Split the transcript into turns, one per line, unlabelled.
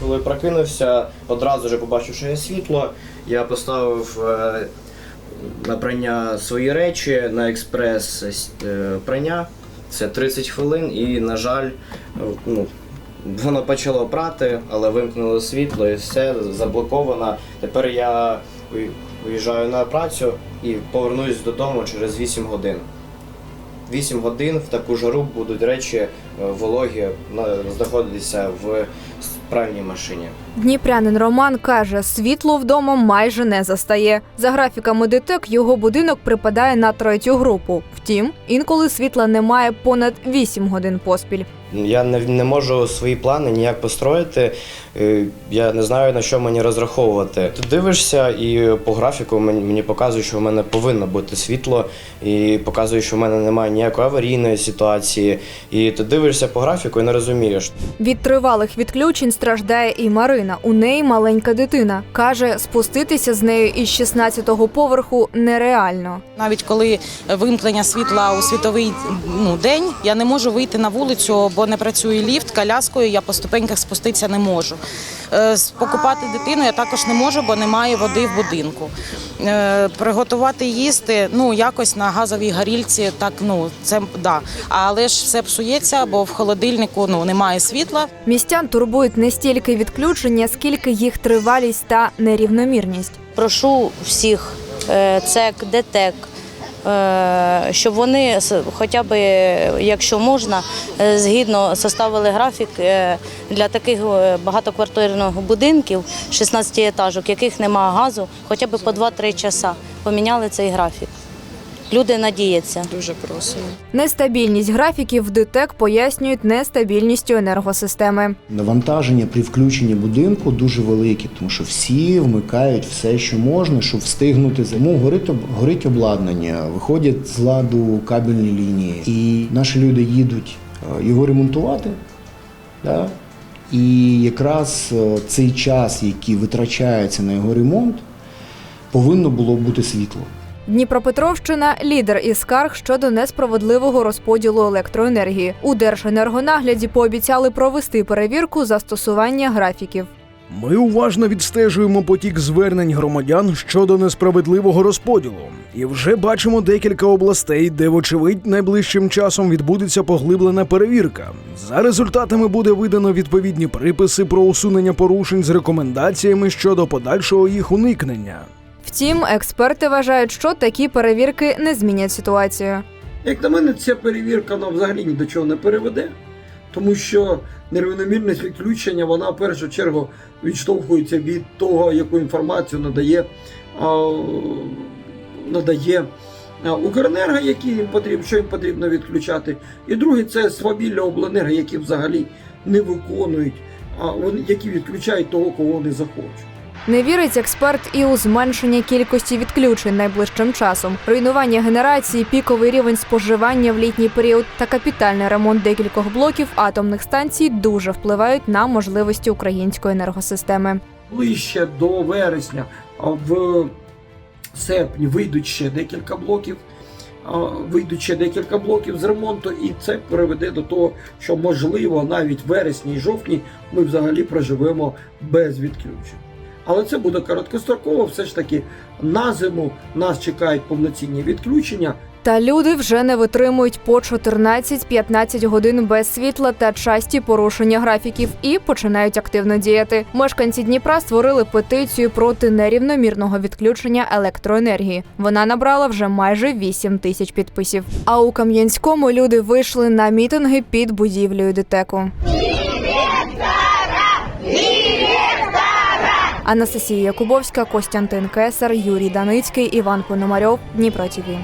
Коли прокинувся, одразу ж побачив, що є світло. Я поставив е, на прання свої речі на експрес е, прання. Це 30 хвилин, і, на жаль, ну, воно почало прати, але вимкнуло світло і все заблоковано. Тепер я уїжджаю на працю і повернусь додому через 8 годин. 8 годин в таку жару будуть речі е, вологі знаходитися в пральній машині.
Дніпрянин Роман каже, світло вдома майже не застає. За графіками ДТЕК його будинок припадає на третю групу. Втім, інколи світла немає понад 8 годин поспіль.
Я не, не можу свої плани ніяк построїти. Е, Я не знаю на що мені розраховувати. Ти дивишся, і по графіку мені, мені показує, що в мене повинно бути світло, і показує, що в мене немає ніякої аварійної ситуації. І ти дивишся по графіку і не розумієш.
Від тривалих відключень страждає і Марина. У неї маленька дитина. Каже, спуститися з нею із 16-го поверху нереально.
Навіть коли вимкнення світла у світовий ну, день, я не можу вийти на вулицю, бо не працює ліфт, коляскою я по ступеньках спуститися не можу. Е, Покупати дитину я також не можу, бо немає води в будинку. Е, Приготувати їсти ну якось на газовій горільці, так ну це да. Але ж все псується, бо в холодильнику ну немає світла.
Містян турбують не стільки відключення, скільки їх тривалість та нерівномірність.
прошу всіх е, ЦЕК, ДТЕК, е, щоб вони хоча б, якщо можна, е, згідно составили графік для таких багатоквартирних будинків, 16 етажок, яких немає газу, хоча б по 2-3 часа поміняли цей графік. Люди надіються.
Дуже просимо.
Нестабільність графіків ДТЕК пояснюють нестабільністю енергосистеми.
Навантаження при включенні будинку дуже велике, тому що всі вмикають все, що можна, щоб встигнути зиму. Горить, горить обладнання, виходять з ладу кабельні лінії, і наші люди їдуть е, його ремонтувати. Да? І якраз е, цей час, який витрачається на його ремонт, повинно було бути світло.
Дніпропетровщина лідер із скарг щодо несправедливого розподілу електроенергії. У Держенергонагляді пообіцяли провести перевірку застосування графіків.
Ми уважно відстежуємо потік звернень громадян щодо несправедливого розподілу, і вже бачимо декілька областей, де, вочевидь, найближчим часом відбудеться поглиблена перевірка. За результатами буде видано відповідні приписи про усунення порушень з рекомендаціями щодо подальшого їх уникнення.
Втім, експерти вважають, що такі перевірки не змінять ситуацію.
Як на мене, ця перевірка вона взагалі ні до чого не переведе, тому що нерівномірність відключення вона в першу чергу відштовхується від того, яку інформацію надає, а, надає Укренерго, які їм потрібно, що їм потрібно відключати. І друге це свавілля обленерго, які взагалі не виконують, а які відключають того, кого вони захочуть.
Не вірить експерт і у зменшення кількості відключень найближчим часом. Руйнування генерації, піковий рівень споживання в літній період та капітальний ремонт декількох блоків атомних станцій дуже впливають на можливості української енергосистеми.
ближче до вересня, в серпні вийдуть ще декілька блоків. Вийдуть ще декілька блоків з ремонту, і це приведе до того, що можливо навіть вересні і жовтні ми взагалі проживемо без відключень. Але це буде короткостроково, все ж таки на зиму нас чекають повноцінні відключення.
Та люди вже не витримують по 14-15 годин без світла та часті порушення графіків і починають активно діяти. Мешканці Дніпра створили петицію проти нерівномірного відключення електроенергії. Вона набрала вже майже 8 тисяч підписів. А у Кам'янському люди вийшли на мітинги під будівлею ДТЕКу. Анастасія Якубовська, Костянтин Кесар, Юрій Даницький, Іван Пономарьов, Дніпро ТІВІ.